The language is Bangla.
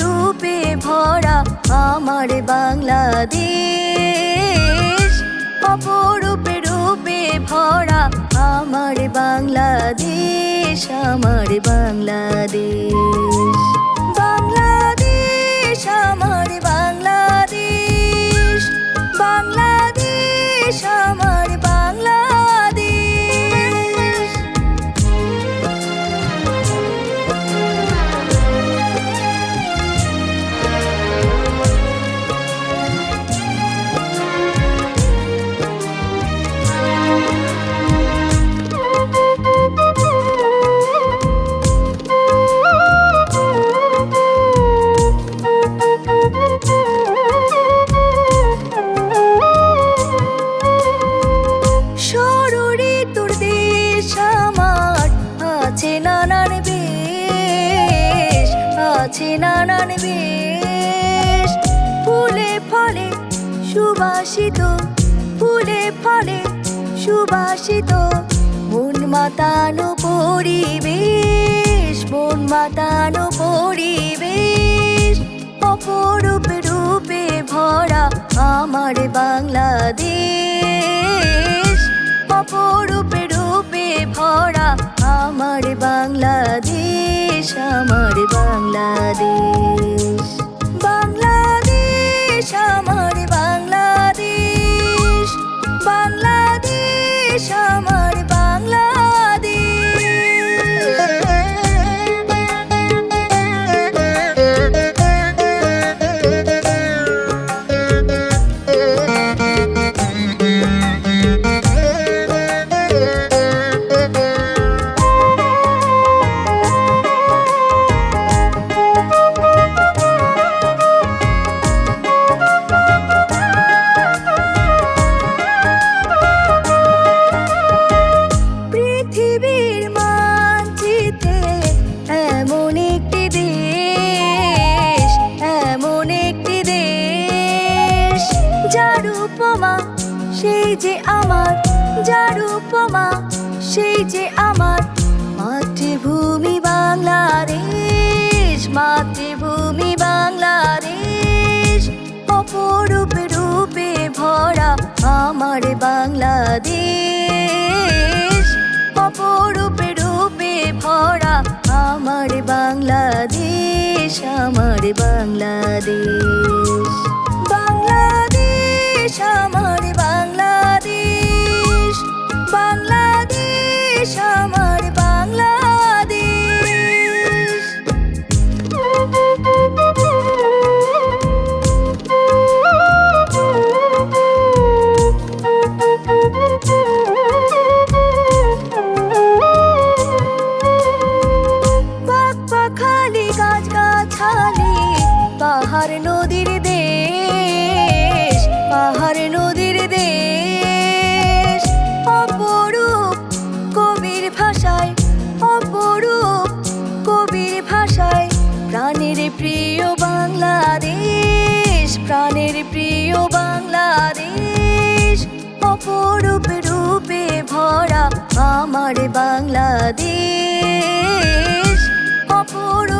রূপে ভরা আমার বাংলাদেশ। অপরূপে রূপে ভরা আমার বাংলাদেশ আমার বাংলাদেশ। বাংলাদেশ আমার বাংলাদেশ। আছে নানান বেশ। ফুলে ফলে সুবাসিত, ফুলে ফলে সুবাসিত মন মাতানো পরিবেশ, মন মাতানো পরিবেশ। অপরূপ রূপে ভরা আমার বাংলাদেশ। অপরূপ রূপে ভরা আমার বাংলাদেশ। আমার বাংলাদেশ। উপমা, সেই যে আমার, যার উপমা, সেই যে আমার। মাতৃভূমি বাংলাদেশ মাতৃভূমি বাংলাদেশ, অপরূপ রূপে ভরা আমার বাংলাদেশ। অপরূপ রূপে ভরা আমার বাংলাদেশ আমার বাংলাদেশ। বাংলাদেশ আমার বাংলাদেশ। বাংলাদেশ আমার বাংলাদেশ। গাছ গাছালি পাহাড় নদীর দেশ। পাহাড় নদীর দেশ। অপরূপ কবির ভাষায়, অপরূপ কবির ভাষায় প্রাণের প্রিয় বাংলাদেশ, প্রাণের প্রিয় বাংলাদেশ। অপরূপ রূপে ভরা আমার বাংলাদেশ। অপরূপ রূপে